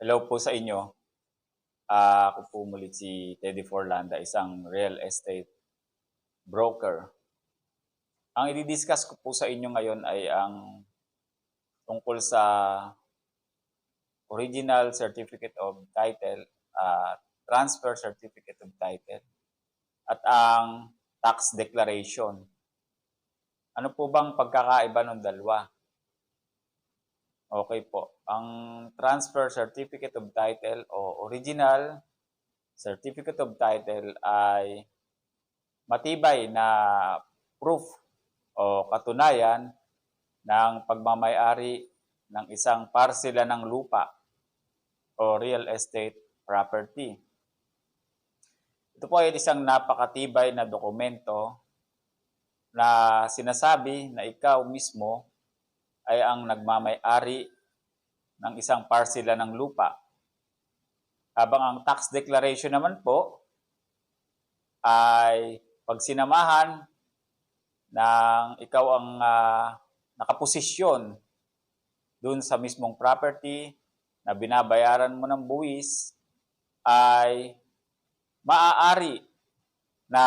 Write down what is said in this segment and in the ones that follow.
Hello po sa inyo. Ah, ako po muli si Teddy Forlanda, isang real estate broker. Ang i-discuss ko po sa inyo ngayon ay ang tungkol sa original certificate of title, ah, transfer certificate of title, at ang tax declaration. Ano po bang pagkakaiba ng dalawa? Okay po. Ang transfer certificate of title o original certificate of title ay matibay na proof o katunayan ng pagmamayari ng isang parsela ng lupa o real estate property. Ito po ay isang napakatibay na dokumento na sinasabi na ikaw mismo ay ang nagmamay-ari ng isang parsela ng lupa. Habang ang tax declaration naman po ay pagsinamahan ng ikaw ang ah, nakaposisyon dun sa mismong property na binabayaran mo ng buwis ay maaari na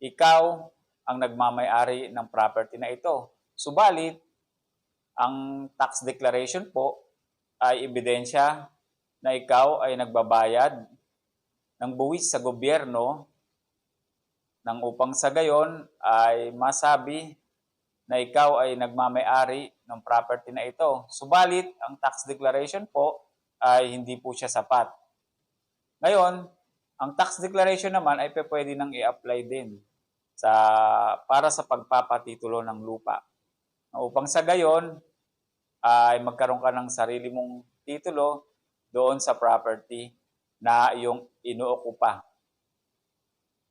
ikaw ang nagmamay-ari ng property na ito. Subalit, ang tax declaration po ay ebidensya na ikaw ay nagbabayad ng buwis sa gobyerno nang upang sa gayon ay masabi na ikaw ay nagmamayari ng property na ito. Subalit, ang tax declaration po ay hindi po siya sapat. Ngayon, ang tax declaration naman ay pwede nang i-apply din sa para sa pagpapatitulo ng lupa. Upang sa gayon ay magkaroon ka ng sarili mong titulo doon sa property na iyong inuokupa.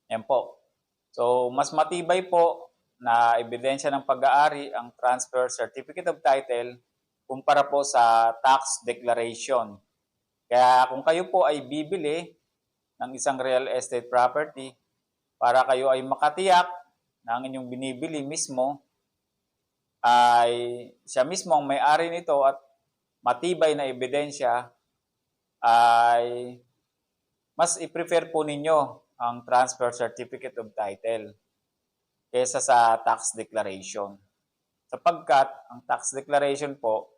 Yan po. So, mas matibay po na ebidensya ng pag-aari ang transfer certificate of title kumpara po sa tax declaration. Kaya kung kayo po ay bibili ng isang real estate property para kayo ay makatiyak na ang inyong binibili mismo ay siya mismo ang may-ari nito at matibay na ebidensya ay mas i-prefer po ninyo ang transfer certificate of title kaysa sa tax declaration. Sapagkat ang tax declaration po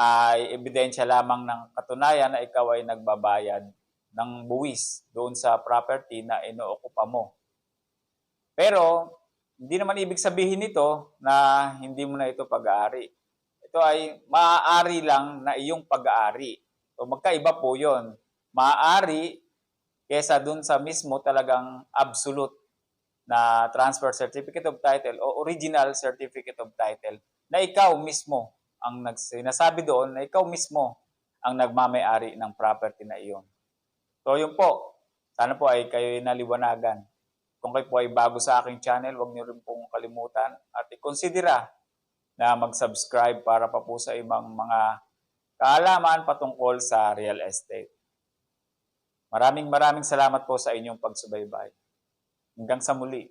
ay ebidensya lamang ng katunayan na ikaw ay nagbabayad ng buwis doon sa property na inookupa mo. Pero hindi naman ibig sabihin nito na hindi mo na ito pag-aari. Ito ay maaari lang na iyong pag-aari. So magkaiba po yon. Maaari kesa dun sa mismo talagang absolute na transfer certificate of title o original certificate of title na ikaw mismo ang nagsinasabi doon na ikaw mismo ang nagmamayari ng property na iyon. So yun po, sana po ay kayo naliwanagan. Kung kayo po ay bago sa aking channel, huwag niyo rin pong kalimutan at ikonsidera na mag-subscribe para pa po sa ibang mga kaalaman patungkol sa real estate. Maraming maraming salamat po sa inyong pagsubaybay. Hanggang sa muli.